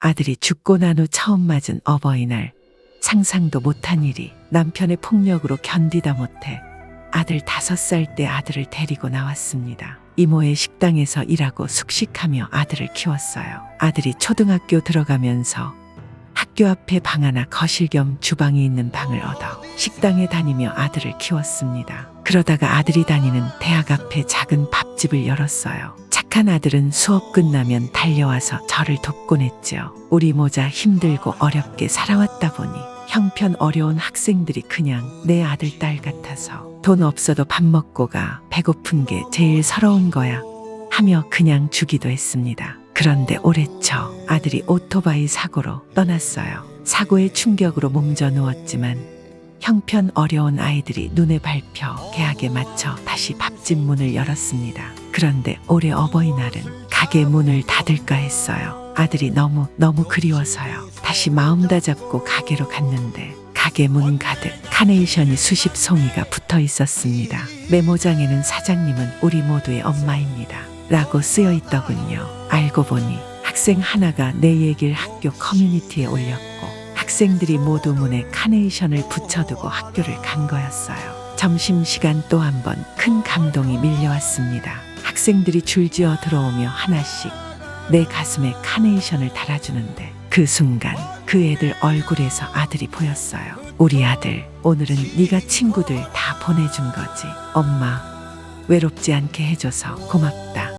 아들이 죽고 난 후 처음 맞은 어버이날. 상상도 못한 일이 남편의 폭력으로 견디다 못해 아들 다섯 살 때 아들을 데리고 나왔습니다. 이모의 식당에서 일하고 숙식하며 아들을 키웠어요. 아들이 초등학교 들어가면서 학교 앞에 방 하나 거실 겸 주방이 있는 방을 얻어 식당에 다니며 아들을 키웠습니다. 그러다가 아들이 다니는 대학 앞에 작은 밥집을 열었어요. 착한 아들은 수업 끝나면 달려와서 저를 돕곤 했죠. 우리 모자 힘들고 어렵게 살아왔다 보니 형편 어려운 학생들이 그냥 내 아들 딸 같아서 돈 없어도 밥 먹고 가 배고픈 게 제일 서러운 거야 하며 그냥 주기도 했습니다. 그런데 올해 초 아들이 오토바이 사고로 떠났어요. 사고의 충격으로 몸져 누웠지만 형편 어려운 아이들이 눈에 밟혀 계약에 맞춰 다시 밥집 문을 열었습니다. 그런데 올해 어버이날은 가게 문을 닫을까 했어요. 아들이 너무 너무 그리워서요. 다시 마음 다잡고 가게로 갔는데 가게 문 가득 카네이션이 수십 송이가 붙어 있었습니다. 메모장에는 사장님은 우리 모두의 엄마입니다. 라고 쓰여 있더군요. 알고 보니 학생 하나가 내 얘기를 학교 커뮤니티에 올렸고 학생들이 모두 문에 카네이션을 붙여두고 학교를 간 거였어요. 점심시간 또 한 번 큰 감동이 밀려왔습니다. 학생들이 줄지어 들어오며 하나씩 내 가슴에 카네이션을 달아주는데 그 순간 그 애들 얼굴에서 아들이 보였어요. 우리 아들 오늘은 네가 친구들 다 보내준 거지. 엄마 외롭지 않게 해줘서 고맙다.